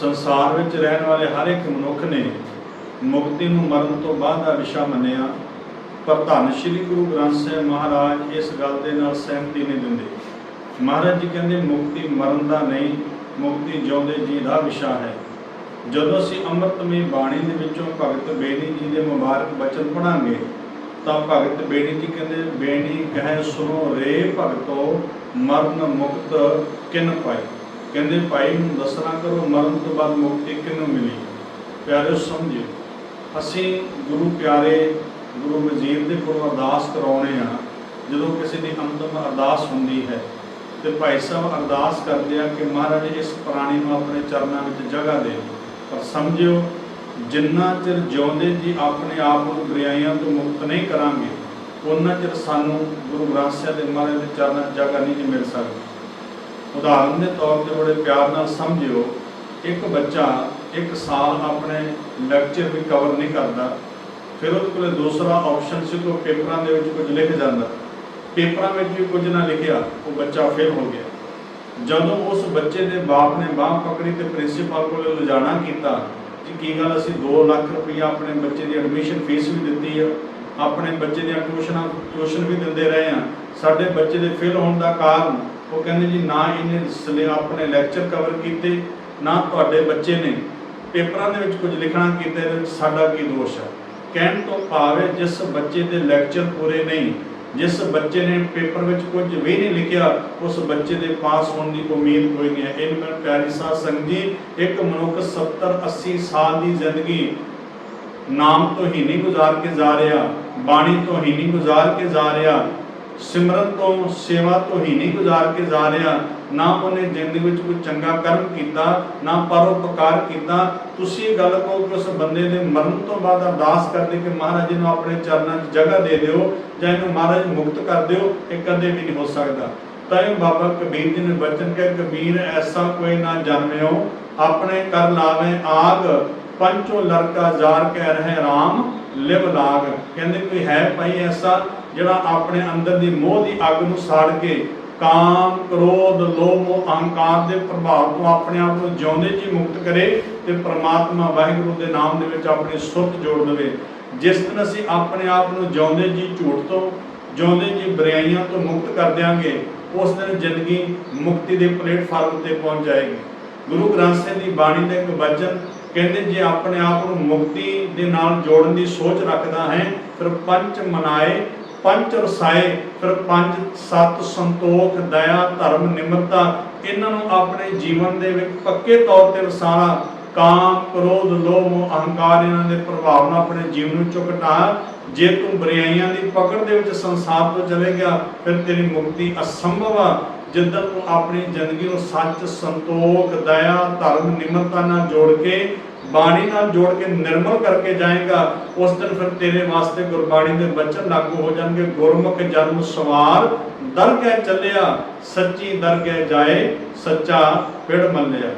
ਸੰਸਾਰ ਵਿੱਚ ਰਹਿਣ ਵਾਲੇ ਹਰ ਇੱਕ ਮਨੁੱਖ ਨੇ ਮੁਕਤੀ ਨੂੰ ਮਰਨ ਤੋਂ ਬਾਅਦ ਦਾ ਵਿਸ਼ਾ ਮੰਨਿਆ। ਪਰ ਧੰਨ ਸ਼੍ਰੀ ਗੁਰੂ ਗ੍ਰੰਥ ਸਾਹਿਬ ਮਹਾਰਾਜ ਇਸ ਗੱਲ ਦੇ ਨਾਲ ਸਹਿਮਤੀ ਨਹੀਂ ਦਿੰਦੇ। ਮਹਾਰਾਜ ਜੀ ਕਹਿੰਦੇ, ਮੁਕਤੀ ਮਰਨ ਦਾ ਨਹੀਂ, ਮੁਕਤੀ ਜਿਉਂਦੇ ਜੀ ਦਾ ਵਿਸ਼ਾ ਹੈ। ਜਦੋਂ ਅਸੀਂ ਅੰਮ੍ਰਿਤਮਈ ਬਾਣੀ ਦੇ ਵਿੱਚੋਂ ਭਗਤ ਬੇਨੀ ਜੀ ਦੇ ਮੁਬਾਰਕ ਬਚਨ ਪੜਾਂਗੇ ਤਾਂ ਭਗਤ ਬੇਨੀ ਜੀ ਕਹਿੰਦੇ, ਬੇਣੀ, ਕਹੇ ਸੁਣੋ ਰੇ ਭਗਤੋ, ਮਰਨ ਮੁਕਤ ਕਿਨ ਪਾਈ? ਕਹਿੰਦੇ ਭਾਈ ਨੂੰ ਦੱਸਣਾ ਕਰੋ, ਮਰਨ ਤੋਂ ਬਾਅਦ ਮੁਕਤੀ ਕਿਹਨੂੰ ਮਿਲੀ? ਪਿਆਰੇ ਸਮਝਿਓ। ਅਸੀਂ ਗੁਰੂ ਪਿਆਰੇ, ਗੁਰੂ ਵਜ਼ੀਰ ਦੇ ਕੋਲੋਂ ਅਰਦਾਸ ਕਰਾਉਣੇ ਆ, ਜਦੋਂ ਕਿਸੇ ਦੀ ਅੰਤਮ ਅਰਦਾਸ ਹੁੰਦੀ ਹੈ। ਤੇ ਭਾਈ ਸਾਹਿਬ ਅਰਦਾਸ ਕਰਦੇ ਆ ਕਿ ਮਹਾਰਾਜ ਇਸ ਪ੍ਰਾਣੀ ਨੂੰ ਆਪਣੇ ਚਰਨਾਂ ਵਿੱਚ ਜਗ੍ਹਾ ਦੇ ਪਰ ਸਮਝਿਓ, ਜਿੰਨਾ ਚਿਰ ਜਿਉਂਦੇ ਜੀ ਆਪਣੇ ਆਪ ਨੂੰ ਬੁਰਾਈਆਂ ਤੋਂ ਮੁਕਤ ਨਹੀਂ ਕਰਾਂਗੇ ਉਹਨਾਂ ਚਿਰ ਸਾਨੂੰ ਗੁਰੂ ਗ੍ਰੰਥ ਸਾਹਿਬ ਦੇ ਮਹਾਰਾਜ ਦੇ ਚਰਨਾਂ 'ਚ ਜਗ੍ਹਾ ਨਹੀਂ ਜੀ ਮਿਲ ਸਕਦੀ। ਉਦਾਹਰਨ ਦੇ ਤੌਰ ਤੇ ਬੜੇ ਪਿਆਰ ਨਾਲ ਸਮਝਿਓ, ਇੱਕ ਬੱਚਾ ਇੱਕ ਸਾਲ ਆਪਣੇ ਲੈਕਚਰ ਵੀ ਕਵਰ ਨਹੀਂ ਕਰਦਾ, ਫਿਰ ਉਹਦੇ ਕੋਲ ਦੂਸਰਾ ਆਪਸ਼ਨ ਸੀ ਕਿ ਉਹ ਪੇਪਰਾਂ ਦੇ ਵਿੱਚ ਕੁਝ ਲਿਖ ਜਾਂਦਾ। ਪੇਪਰਾਂ ਵਿੱਚ ਵੀ ਕੁਝ ਨਾ ਲਿਖਿਆ, ਉਹ ਬੱਚਾ ਫੇਲ ਹੋ ਗਿਆ। ਜਦੋਂ ਉਸ ਬੱਚੇ ਦੇ ਬਾਪ ਨੇ ਬਾਹ ਪਕੜੀ ਤੇ ਪ੍ਰਿੰਸੀਪਲ ਕੋਲ ਲਿਜਾਣਾ ਕੀਤਾ ਕਿ ਕੀ ਗੱਲ, ਅਸੀਂ 2 ਲੱਖ ਰੁਪਈਆ ਆਪਣੇ ਬੱਚੇ ਦੀ ਐਡਮਿਸ਼ਨ ਫੀਸ ਵੀ ਦਿੱਤੀ ਆ ਆਪਣੇ ਬੱਚੇ ਦੀਆਂ ਟਿਊਸ਼ਨਾਂ, ਟਿਊਸ਼ਨ ਵੀ ਦਿੰਦੇ ਰਹੇ ਆ ਸਾਡੇ ਬੱਚੇ ਦੇ ਫੇਲ ਹੋਣ ਦਾ ਕਾਰਨ ਉਹ ਕਹਿੰਦੇ ਜੀ, ਨਾ ਇਹਨੇ ਸਲੇ, ਆਪਣੇ ਲੈਕਚਰ ਕਵਰ ਕੀਤੇ, ਨਾ ਤੁਹਾਡੇ ਬੱਚੇ ਨੇ। ਪੇਪਰਾਂ ਦੇ ਵਿੱਚ ਕੁਝ ਲਿਖਣਾ ਕੀਤਾ, ਇਹਦੇ ਵਿੱਚ ਸਾਡਾ ਕੀ ਦੋਸ਼ ਹੈ ਕਹਿਣ ਤੋਂ ਭਾਵ ਜਿਸ ਬੱਚੇ ਦੇ ਲੈਕਚਰ ਪੂਰੇ ਨਹੀਂ, ਜਿਸ ਬੱਚੇ ਨੇ ਪੇਪਰ ਵਿੱਚ ਕੁਝ ਵੀ ਨਹੀਂ ਲਿਖਿਆ, ਉਸ ਬੱਚੇ ਦੇ ਪਾਸ ਹੋਣ ਦੀ ਉਮੀਦ ਕੋਈ ਨਹੀਂ ਹੈ। ਇਹ ਮੇਰੇ ਪਿਆਰੀ ਸਾਧ ਸੰਗਤ ਜੀ, ਇੱਕ ਮਨੁੱਖ 70 80 ਸਾਲ ਦੀ ਜ਼ਿੰਦਗੀ ਨਾਮ ਤੋਂ ਹੀ ਨਹੀਂ ਗੁਜ਼ਾਰ ਕੇ ਜਾ ਰਿਹਾ, ਬਾਣੀ ਤੋਂ ਹੀ ਨਹੀਂ ਗੁਜ਼ਾਰ ਕੇ ਜਾ ਰਿਹਾ, ਸਿਮਰਨ ਤੋਂ, ਸੇਵਾ ਤੋਂ ਹੀ ਨਹੀਂ ਗੁਜ਼ਾਰ ਕੇ ਜਾ ਰਿਹਾ, ਨਾ ਉਹਨੇ ਜ਼ਿੰਦਗੀ ਵਿੱਚ ਕੋਈ ਚੰਗਾ ਕਰਮ ਕੀਤਾ, ਨਾ ਪਰਉਪਕਾਰ ਕੀਤਾ। ਤੁਸੀਂ ਇਹ ਗੱਲ ਕਹੋ ਕਿ ਉਸ ਬੰਦੇ ਦੇ ਮਰਨ ਤੋਂ ਬਾਅਦ ਅਰਦਾਸ ਕਰਦੇ ਕਿ ਮਹਾਰਾਜ ਨੂੰ ਆਪਣੇ ਚਰਨਾਂ 'ਚ ਜਗ੍ਹਾ ਦੇ ਦਿਓ ਜਾਂ ਇਹਨੂੰ ਮਹਾਰਾਜ ਮੁਕਤ ਕਰ ਦਿਓ, ਇਹ ਕਦੇ ਵੀ ਨਹੀਂ ਹੋ ਸਕਦਾ। ਤਾਂ ਇਹ ਬਾਬਾ ਕਬੀਰ ਜੀ ਨੇ ਬਚਨ ਕਿਹਾ, ਕਬੀਰ, ਐਸਾ ਕੋਈ ਨਾ ਜਨਮਿਓ ਆਪਣੇ ਕਰ ਲਾਵੇ ਆਗ ਪੰਚੋ ਲੜਕਾ ਜਾਰ ਕਹਿ ਰਹੇ RAM ਲਿਵ ਲਾਗ। ਕਹਿੰਦੇ ਕੋਈ ਹੈ ਭਾਈ ਐਸਾ ਜਿਹੜਾ ਆਪਣੇ ਅੰਦਰ ਦੀ ਮੋਹ ਦੀ ਅੱਗ ਨੂੰ ਸਾੜ ਕੇ ਕਾਮ, ਕ੍ਰੋਧ, ਲੋਭ, ਅਹੰਕਾਰ ਦੇ ਪ੍ਰਭਾਵ ਤੋਂ ਆਪਣੇ ਆਪ ਨੂੰ ਜਿਉਂਦੇ ਜੀ ਮੁਕਤ ਕਰੇ ਤੇ ਪ੍ਰਮਾਤਮਾ ਵਾਹਿਗੁਰੂ ਦੇ ਨਾਮ ਦੇ ਵਿੱਚ ਆਪਣੀ ਸੁਰਤ ਜੋੜ ਦੇਵੇ। ਜਿਸ ਦਿਨ ਅਸੀਂ ਆਪਣੇ ਆਪ ਨੂੰ ਜਿਉਂਦੇ ਜੀ ਝੂਠ ਤੋਂ, ਜਿਉਂਦੇ ਜੀ ਬੁਰਾਈਆਂ ਤੋਂ ਮੁਕਤ ਕਰ ਦਿਆਂਗੇ, ਉਸ ਦਿਨ ਜ਼ਿੰਦਗੀ ਮੁਕਤੀ ਦੇ ਪਲੇਟਫਾਰਮ ਤੇ ਪਹੁੰਚ ਜਾਏਗੀ। ਗੁਰੂ ਗ੍ਰੰਥ ਸਾਹਿਬ ਦੀ ਬਾਣੀ ਦਾ ਇੱਕ ਵਚਨ ਕਹਿੰਦੇ ਜੇ ਆਪਣੇ ਆਪ ਨੂੰ ਮੁਕਤੀ ਦੇ ਨਾਲ ਜੋੜਨ ਦੀ ਸੋਚ ਰੱਖਦਾ ਹੈ, ਫਿਰ ਪੰਜ ਮਨਾਏ, ਪੰਜ ਰਸਾਏ, ਫਿਰ ਪੰਜ ਸਤ ਸੰਤੋਖ, ਦਇਆ, ਧਰਮ, ਨਿਮਰਤਾ, ਇਹਨਾਂ ਨੂੰ ਆਪਣੇ ਜੀਵਨ ਦੇ ਵਿੱਚ ਪੱਕੇ ਤੌਰ ਤੇ ਵਸਾਣਾ ਕਾਮ, ਕ੍ਰੋਧ, ਲੋਭ, ਅਹੰਕਾਰ ਇਹਨਾਂ ਦੇ ਪ੍ਰਭਾਵ ਨਾਲ ਆਪਣੇ ਜੀਵਨ ਨੂੰ ਚੁਕਟਾ। ਜੇ ਤੂੰ ਬਰਿਆਈਆਂ ਦੀ ਪਕੜ ਦੇ ਵਿੱਚ ਸੰਸਾਰ ਤੋਂ ਚਲੇ ਗਿਆ, ਫਿਰ ਤੇਰੀ ਮੁਕਤੀ ਅਸੰਭਵ ਆ। ਜਿੱਦਾਂ ਤੂੰ ਆਪਣੀ ਜ਼ਿੰਦਗੀ ਨੂੰ ਸੱਚ, ਸੰਤੋਖ, ਦਇਆ, ਧਰਮ, ਨਿਮਰਤਾ ਨਾਲ ਜੋੜ ਕੇ, ਬਾਣੀ ਨਾਲ ਜੋੜ ਕੇ ਨਿਰਮਲ ਕਰਕੇ ਜਾਏਗਾ, ਉਸ ਦਿਨ ਫਿਰ ਤੇਰੇ ਵਾਸਤੇ ਗੁਰਬਾਣੀ ਦੇ ਬਚਨ ਲਾਗੂ ਹੋ ਜਾਣਗੇ। ਗੁਰਮੁਖ ਜਨਮ ਸਵਾਰ, ਦਰਗਹਿ ਚੱਲਿਆ, ਸੱਚੀ ਦਰਗਹਿ ਜਾਏ, ਸੱਚਾ ਪਿੜ ਮੱਲਿਆ